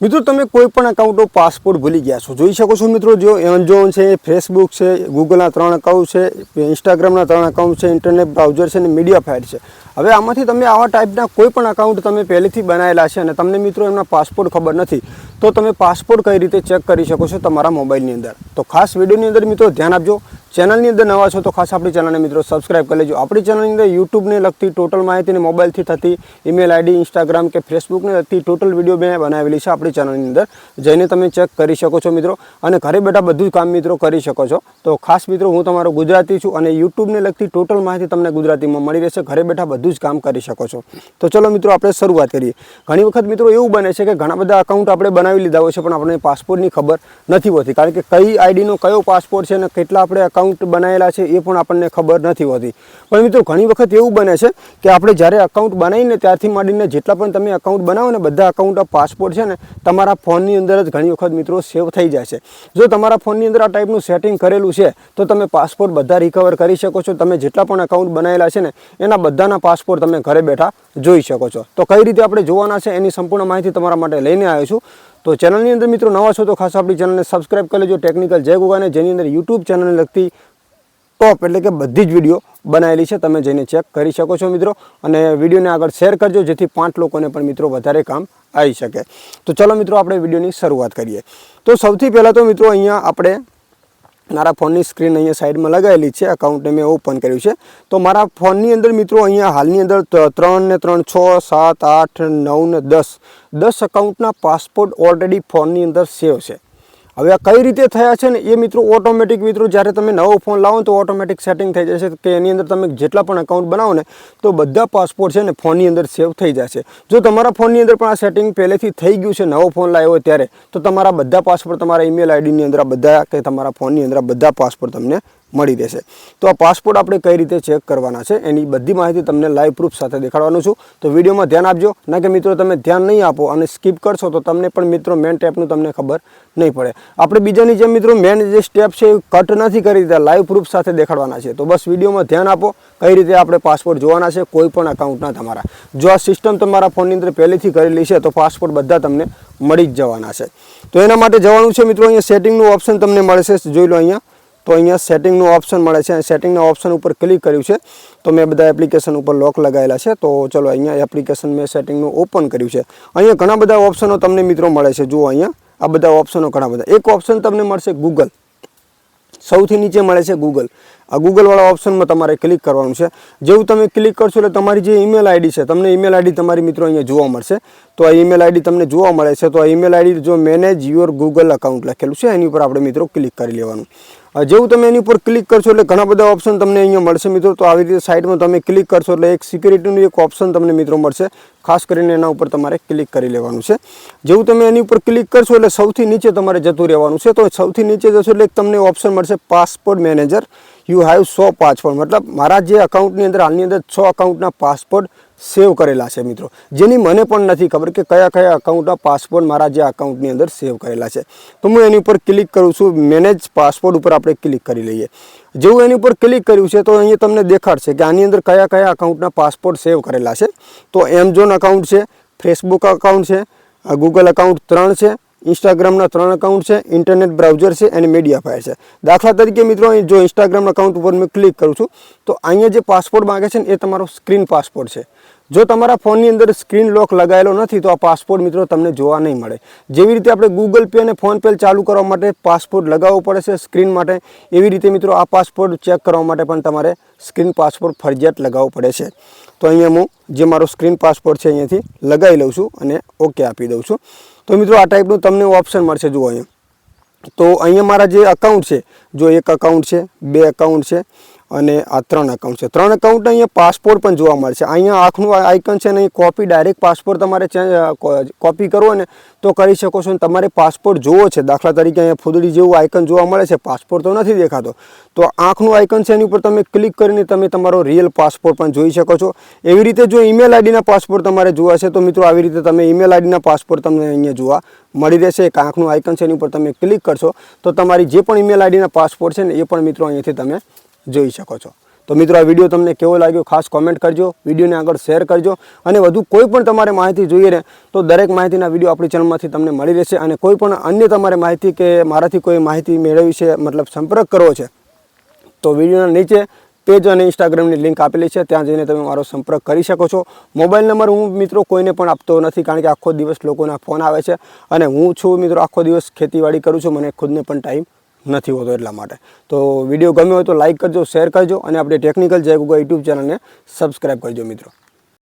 મિત્રો, તમે કોઈ પણ અકાઉન્ટો પાસપોર્ટ ભૂલી ગયા છો, જોઈ શકો છો મિત્રો જો એમેઝોન છે ફેસબુક છે ગૂગલના ત્રણ અકાઉન્ટ છે ઇન્સ્ટાગ્રામના ત્રણ અકાઉન્ટ છે ઇન્ટરનેટ બ્રાઉઝર છે અને મીડિયા ફાઇટ છે. હવે આમાંથી તમે આવા ટાઈપના કોઈ પણ અકાઉન્ટ તમે પહેલેથી બનાવેલા છે અને તમને મિત્રો એમના પાસપોર્ટ ખબર નથી, તો તમે પાસપોર્ટ કઈ રીતે ચેક કરી શકો છો તમારા મોબાઈલની અંદર. તો ખાસ વિડીયોની અંદર મિત્રો ધ્યાન આપજો ચેનલની અંદર નવા છો તો ખાસ આપણી ચેનલને મિત્રો સબસ્ક્રાઇબ કરી લેજો. આપણી ચેનલની અંદર યુટ્યુબને લગતી ટોટલ માહિતીને મોબાઈલથી થતી ઈમેલ આઈડી ઇન્સ્ટાગ્રામ કે ફેસબુકને લગતી ટોટલ વીડિયો મેં બનાવેલી છે આપણી ચેનલની અંદર. જઈને તમે ચેક કરી શકો છો મિત્રો. અને ઘરે બેઠા બધું કામ મિત્રો કરી શકો છો. તો ખાસ મિત્રો હું તમારો ગુજરાતી છું અને યુટ્યુબને લગતી ટોટલ માહિતી તમને ગુજરાતીમાં મળી રહેશે. ઘરે બેઠા બધું જ કામ કરી શકો છો. તો ચલો મિત્રો આપણે શરૂઆત કરીએ. ઘણી વખત મિત્રો એવું બને છે કે ઘણા બધા અકાઉન્ટ આપણે બનાવી લીધા હોય છે પણ આપણને પાસપોર્ટની ખબર નથી હોતી. કારણ કે કઈ આઈડીનો કયો પાસપોર્ટ છે અને કેટલા આપણે અકાઉન્ટ બનાવેલા છે એ પણ આપણને ખબર નથી હોતી. પણ મિત્રો, ઘણી વખત એવું બને છે કે આપણે જ્યારે અકાઉન્ટ બનાવીને ત્યારથી માંડીને જેટલા પણ તમે અકાઉન્ટ બનાવો ને બધા અકાઉન્ટ પાસપોર્ટ છે ને, તમારા ફોનની અંદર જ ઘણી વખત મિત્રો સેવ થઈ જાય છે. જો તમારા ફોનની અંદર આ ટાઈપનું સેટિંગ કરેલું છે, તો તમે પાસપોર્ટ બધા રિકવર કરી શકો છો. તમે જેટલા પણ અકાઉન્ટ બનાવેલા છે ને, એના બધાના પાસપોર્ટ તમે ઘરે બેઠા જોઈ શકો છો. તો કઈ રીતે આપણે જોવાના છે એની સંપૂર્ણ માહિતી તમારા માટે લઈને આવ્યો છું. તો ચેનલની અંદર મિત્રો નવા છો તો ખાસ આપણી ચેનલને સબસ્ક્રાઇબ કરી લેજો. ટેકનિકલ જય ગુગાને, જેની અંદર યુટ્યુબ ચેનલને લગતી ટોપ એટલે કે બધી જ વીડિયો બનાવેલી છે. તમે જઈને ચેક કરી શકો છો મિત્રો. અને વિડીયોને આગળ શેર કરજો, જેથી પાંચ લોકોને પણ મિત્રો વધારે કામ આવી શકે. તો ચલો મિત્રો, આપણે વિડીયોની શરૂઆત કરીએ. તો સૌથી પહેલાં તો મિત્રો, અહીંયા આપણે મારા ફોનની સ્ક્રીન અહીંયા સાઈડમાં લગાવેલી છે અકાઉન્ટને મેં ઓપન કર્યું છે. તો મારા ફોનની અંદર મિત્રો અહીંયા હાલની અંદર ત્રણ ને ત્રણ, છ, સાત, આઠ, નવ ને દસ દસ અકાઉન્ટના પાસપોર્ટ ઓલરેડી ફોનની અંદર સેવ છે. હવે આ કઈ રીતે થયા છે ને એ મિત્રો ઓટોમેટિક મિત્રો જ્યારે તમે નવો ફોન લાવો તો ઓટોમેટિક સેટિંગ થઈ જશે કે એની અંદર તમે જેટલા પણ અકાઉન્ટ બનાવો ને તો બધા પાસપોર્ટ છે ને ફોનની અંદર સેવ થઈ જશે. જો તમારા ફોનની અંદર પણ આ સેટિંગ પહેલેથી થઈ ગયું છે, નવો ફોન લાવ્યો ત્યારે, તો તમારા બધા પાસપોર્ટ તમારા ઈમેલ આઈડીની અંદર બધા કે તમારા ફોનની અંદર બધા પાસપોર્ટ તમને મળી રહેશે. તો આ પાસપોર્ટ આપણે કઈ રીતે ચેક કરવાના છે એની બધી માહિતી તમને લાઈવ પ્રૂફ સાથે દેખાડવાનું છું. તો વિડીયોમાં ધ્યાન આપજો, ના કે મિત્રો તમે ધ્યાન નહીં આપો અને સ્કીપ કરશો તો તમને પણ મિત્રો મેન ટેપનું તમને ખબર નહીં પડે. આપણે બીજાની જેમ મિત્રો મેન જે સ્ટેપ છે એ કટ નથી કરી દીધા લાઈવ પ્રૂફ સાથે દેખાડવાના છે. તો બસ વિડીયોમાં ધ્યાન આપો કઈ રીતે આપણે પાસપોર્ટ જોવાના છે, કોઈ પણ અકાઉન્ટના તમારા. જો આ સિસ્ટમ તમારા ફોનની અંદર પહેલેથી કરેલી છે તો પાસપોર્ટ બધા તમને મળી જ જવાના છે. તો એના માટે જવાનું છે મિત્રો, અહીંયા સેટિંગનું ઓપ્શન તમને મળશે. જોઈ લો અહીંયા. તો અહીંયા સેટિંગનું ઓપ્શન મળે છે. સેટિંગના ઓપ્શન ઉપર ક્લિક કર્યું છે. તો મેં બધા એપ્લિકેશન ઉપર લોક લગાવેલા છે. તો ચલો અહીંયા એપ્લિકેશન મેં સેટિંગનું ઓપન કર્યું છે. અહીંયા ઘણા બધા ઓપ્શનો તમને મિત્રો મળે છે. જુઓ અહીંયા. આ બધા ઓપ્શનો ઘણા બધા. એક ઓપ્શન તમને મળશે ગૂગલ સૌથી નીચે મળે છે ગૂગલ આ ગૂગલવાળા ઓપ્શનમાં તમારે ક્લિક કરવાનું છે. જેવું તમે ક્લિક કરશો એટલે તમારી જે ઈમેલ આઈડી છે, તમને ઈમેલ આઈડી તમારી મિત્રો અહીંયા જોવા મળશે. તો આ ઈમેલ આઈડી તમને જોવા મળે છે, તો આ ઈમેલ આઈડી જો મેનેજ યોર ગૂગલ અકાઉન્ટ લખેલું છે, એની ઉપર આપણે મિત્રો ક્લિક કરી લેવાનું. જેવું તમે એની ઉપર ક્લિક કરશો એટલે ઘણા બધા ઓપ્શન તમને અહીંયા મળશે મિત્રો. તો આવી રીતે સાઈડમાં તમે ક્લિક કરશો એટલે એક સિક્યુરિટીનું એક ઓપ્શન તમને મિત્રો મળશે. ખાસ કરીને એના ઉપર તમારે ક્લિક કરી લેવાનું છે. જેવું તમે એની ઉપર ક્લિક કરશો એટલે સૌથી નીચે તમારે જતું રહેવાનું છે. તો સૌથી નીચે જશો એટલે તમને ઓપ્શન મળશે passport manager. You have so passport મતલબ મારા જે અકાઉન્ટની અંદર હાલની અંદર છ અકાઉન્ટના પાસપોર્ટ સેવ કરેલા છે મિત્રો. જેની મને પણ નથી ખબર કે કયા કયા અકાઉન્ટના પાસપોર્ટ મારા જે અકાઉન્ટની અંદર સેવ કરેલા છે. તો હું એની ઉપર ક્લિક કરું છું મેનેજ પાસપોર્ટ ઉપર આપણે ક્લિક કરી લઈએ. જેવું એની ઉપર ક્લિક કર્યું છે, તો અહીંયા તમને દેખાડશે કે આની અંદર કયા કયા અકાઉન્ટના પાસપોર્ટ સેવ કરેલા છે. તો એમઝોન અકાઉન્ટ છે ફેસબુક અકાઉન્ટ છે ગૂગલ અકાઉન્ટ ત્રણ છે ઇન્સ્ટાગ્રામના ત્રણ અકાઉન્ટ છે ઇન્ટરનેટ બ્રાઉઝર છે અને મીડિયા ફાયર છે. દાખલા તરીકે મિત્રો, અહીં જો ઇન્સ્ટાગ્રામ અકાઉન્ટ ઉપર મેં ક્લિક કરું છું, તો અહીંયા જે પાસપોર્ટ માગે છે ને, એ તમારો સ્ક્રીન પાસપોર્ટ છે. જો તમારા ફોનની અંદર સ્ક્રીન લોક લગાવેલો નથી, તો આ પાસપોર્ટ મિત્રો તમને જોવા નહીં મળે. જેવી રીતે આપણે ગૂગલ પે અને ફોન પે ચાલુ કરવા માટે પાસપોર્ટ લગાવવો પડે છે સ્ક્રીન માટે, એવી રીતે મિત્રો આ પાસપોર્ટ ચેક કરવા માટે પણ તમારે સ્ક્રીન પાસપોર્ટ ફરજિયાત લગાવવો પડે છે. તો અહીંયા હું જે મારો સ્ક્રીન પાસપોર્ટ છે અહીંયાથી લગાવી લઉં છું અને ઓકે આપી દઉં છું. તો મિત્રો આ ટાઈપનું તમને ઓપ્શન મળશે જુઓ અહીંયા. તો અહીંયા મારા જે અકાઉન્ટ છે, જો એક અકાઉન્ટ છે, બે અકાઉન્ટ છે અને આ ત્રણ અકાઉન્ટ છે. ત્રણ અકાઉન્ટ અહીંયા પાસપોર્ટ પણ જોવા મળશે અહીંયા આંખનું આઇકન છે ને અહીં કોપી ડાયરેક્ટ પાસપોર્ટ તમારે કોપી કરવો ને તો કરી શકો છો ને તમારે પાસપોર્ટ જોવો છે. દાખલા તરીકે અહીંયા ફૂદડી જેવું આઇકન જોવા મળે છે. પાસપોર્ટ તો નથી દેખાતો. તો આંખનું આઇકન છે એની ઉપર તમે ક્લિક કરીને તમે તમારો રિયલ પાસપોર્ટ પણ જોઈ શકો છો. એવી રીતે જો ઈમેલ આઈડીના પાસપોર્ટ તમારે જોવા છે તો મિત્રો આવી રીતે તમે ઈમેલ આઈડીના પાસપોર્ટ તમને અહીંયા જોવા મળી રહેશે. એક આંખનું આઇકન છે એની ઉપર તમે ક્લિક કરશો તો તમારી જે પણ ઈમેલ આઈડીના પાસપોર્ટ છે ને એ પણ મિત્રો અહીંયાથી તમે જોઈ શકો છો. તો મિત્રો, આ વીડિયો તમને કેવો લાગ્યો ખાસ કોમેન્ટ કરજો, વિડીયોને આગળ શેર કરજો અને વધુ કોઈ પણ તમારે માહિતી જોઈએ ને, તો દરેક માહિતીના વીડિયો આપણી ચેનલમાંથી તમને મળી રહેશે અને કોઈ પણ અન્ય તમારે માહિતી કે મારાથી કોઈ માહિતી મેળવી છે, મતલબ સંપર્ક કરવો છે, તો વિડીયોના નીચે પેજ અને ઇન્સ્ટાગ્રામની લિંક આપેલી છે, ત્યાં જઈને તમે મારો સંપર્ક કરી શકો છો. મોબાઈલ નંબર હું મિત્રો કોઈને પણ આપતો નથી, કારણ કે આખો દિવસ લોકોના ફોન આવે છે અને હું છું મિત્રો, આખો દિવસ ખેતીવાડી કરું છું, મને ખુદને પણ ટાઈમ નથી હોતો એટલા માટે. તો વીડિયો ગમ્યો હોય તો લાઈક કરજો, શેર કરજો અને આપણે ટેકનિકલ જય ગુગા યુટ્યુબ ચેનલને સબસ્ક્રાઈબ કરજો મિત્રો.